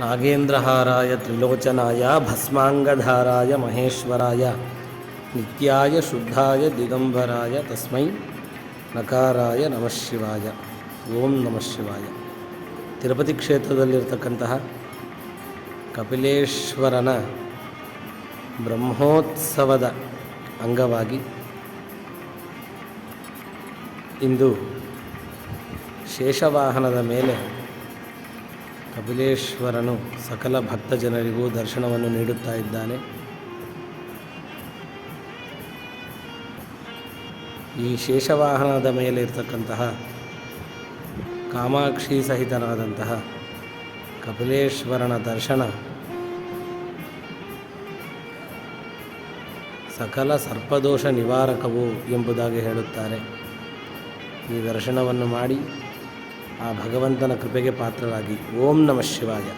ನಾಗೇಂದ್ರಹಾರಾಯ ತ್ರಿಲೋಚನಾಯ ಭಸ್ಮಾಂಗಧಾರಾಯ ಮಹೇಶ್ವರಾಯ ನಿತ್ಯಾಯ ಶುದ್ಧಾಯ ದಿಗಂಬರಾಯ ತಸ್ಮೈ ನಕಾರಾಯ ನಮಃ ಶಿವಾಯ ಓಂ ನಮಃ ಶಿವಾಯ ತಿರುಪತಿ ಕ್ಷೇತ್ರದಲ್ಲಿರ್ತಕ್ಕಂತಹ ಕಪಿಲೇಶ್ವರನ ಬ್ರಹ್ಮೋತ್ಸವದ ಅಂಗವಾಗಿ ಇಂದು ಶೇಷವಾಹನದ ಮೇಲೆ ಕಪಿಲೇಶ್ವರನು ಸಕಲ ಭಕ್ತ ಜನರಿಗೂ ದರ್ಶನವನ್ನು ನೀಡುತ್ತಾ ಇದ್ದಾನೆ. ಈ ಶೇಷವಾಹನದ ಮೇಲೆ ಇರತಕ್ಕಂತಹ ಕಾಮಾಕ್ಷಿ ಸಹಿತನಾದಂತಹ ಕಪಿಲೇಶ್ವರನ ದರ್ಶನ ಸಕಲ ಸರ್ಪದೋಷ ನಿವಾರಕವು ಎಂಬುದಾಗಿ ಹೇಳುತ್ತಾರೆ. ಈ ದರ್ಶನವನ್ನು ಮಾಡಿ ಆ ಭಗವಂತನ ಕೃಪೆಗೆ ಪಾತ್ರರಾಗಿ ಓಂ ನಮಃ ಶಿವಾಯ.